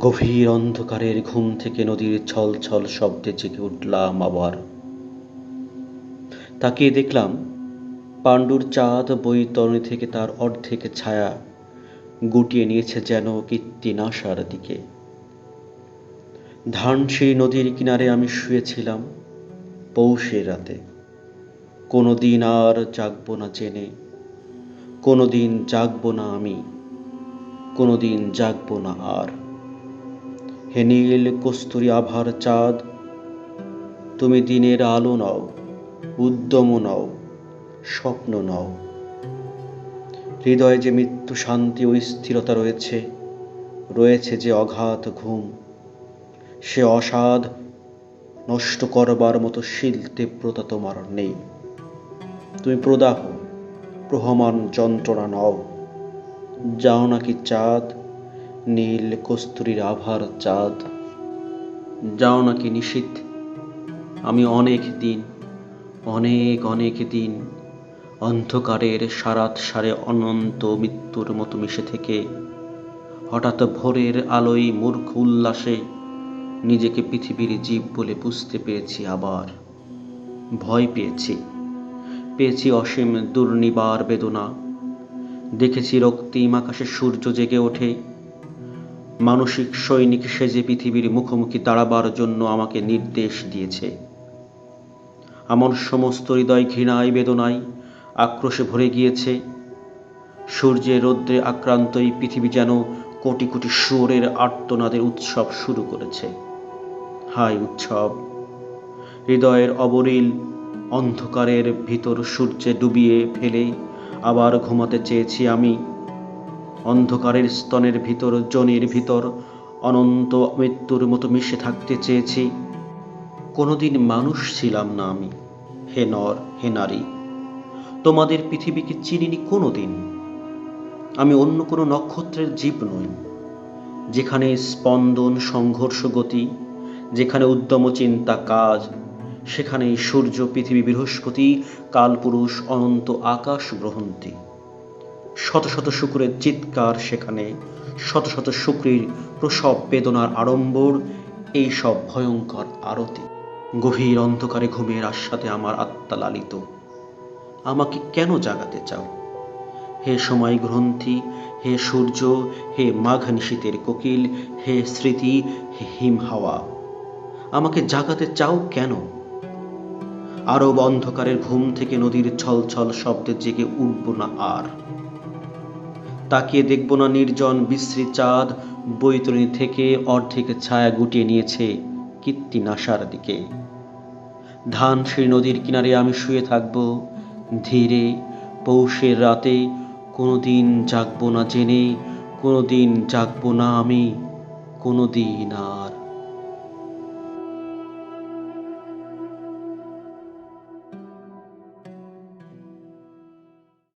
গভীর অন্ধকারের ঘুম থেকে নদীর ছল ছল শব্দে জেগে উঠলাম আবার। তাকিয়ে দেখলাম পাণ্ডুর চাঁদ বৈতরণী থেকে তার অর্ধেক ছায়া গুটিয়ে নিয়েছে যেন কীর্তিনাশার দিকে। ধানসিঁড়ি নদীর কিনারে আমি শুয়েছিলাম পৌষের রাতে। কোনো দিন আর জাগবো না জেনে কোনো দিন জাগবো না আমি। কোনো দিন জাগবো না আর। হে নীল কস্তুরী আভার চাঁদ, তুমি দিনের আলো নাও উদ্যম নাও, স্বপ্ন নাও। হৃদয়ে যে মৃত্যু শান্তি ও স্থিরতা রয়েছে রয়েছে যে অঘাত ঘুম, সে অসাধ নষ্ট করবার মতো শীল তীব্রতা তোমার নেই। তুমি প্রদাহ, প্রহমান যন্ত্রণা নও। যাও নাকি চাঁদ, নীল কস্তুরীর আভার চাঁদ। যাও নাকি নিশীথ, আমি অনেক দিন, অনেক অনেক দিন অন্ধকারের সারাত সারে অনন্ত মৃত্যুর মতো মিশে থেকে, হঠাৎ ভোরের আলোয় মূর্খ উল্লাসে নিজেকে পৃথিবীর জীব বলে বুঝতে পেরেছি আবার। ভয় পেয়েছি পেয়েছি অসীম দুর্নিবার বেদনা দেখেছি রক্তিম আকাশে সূর্য জেগে ওঠে। মানসিক সৈনিক সেজে পৃথিবীর মুখোমুখি দাঁড়াবার জন্য আমাকে নির্দেশ দিয়েছে। আমার সমস্ত হৃদয় ঘৃণায়, বেদনায় আক্রোশে ভরে গিয়েছে। সূর্যের রৌদ্রে আক্রান্ত এই পৃথিবী যেন কোটি কোটি সুরের আর্তনাদের উৎসব শুরু করেছে। হাই উৎসব! হৃদয়ের অবরিল অন্ধকারের ভিতর সূর্যে ডুবিয়ে ফেলে আবার ঘুমাতে চেয়েছি আমি। অন্ধকারের স্তনের ভিতর, জনির ভিতর অনন্ত মৃত্যুর মতো মিশে থাকতে চেয়েছি। কোনোদিন মানুষ ছিলাম না আমি। হে নর, হে নারী, তোমাদের পৃথিবীকে চিনিনি কোনোদিন। আমি অন্য কোনো নক্ষত্রের জীব নই। যেখানে স্পন্দন, সংঘর্ষ গতি, যেখানে উদ্যম, চিন্তা, কাজ সেখানে সূর্য, পৃথিবী, বৃহস্পতি কালপুরুষ অনন্ত, আকাশ, গ্রহন্তি। শত শত শুক্রের চিৎকার সেখানে, শত শত শুক্রের প্রসব বেদনার আড়ম্বর এই সব ভয়ঙ্কর আরতি। গভীর অন্ধকারে ঘুমের আস্বাদে আমার আত্মা লালিত। আমাকে কেন জাগাতে চাও? হে সময় গ্রন্থি, হে সূর্য, হে মাঘ নিশীতের কোকিল, হে স্মৃতি, হে হিম হাওয়া আমাকে জাগাতে চাও কেন? আরব অন্ধকারের ঘুম থেকে নদীর ছল ছল শব্দে জেগে উঠব না আর। তাকিয়ে দেখব না নির্জন বিশ্রী চাঁদ বৈতরণী থেকে অর্ধেক ছায়া গুটিয়ে নিয়েছে কীর্তি নাসার দিকে। ধান সেই নদীর কিনারে আমি শুয়ে থাকব। ধীরে পৌষের রাতে কোনোদিন জাগবো না জেনে, কোনোদিন জাগবো না আমি, কোনোদিন আর।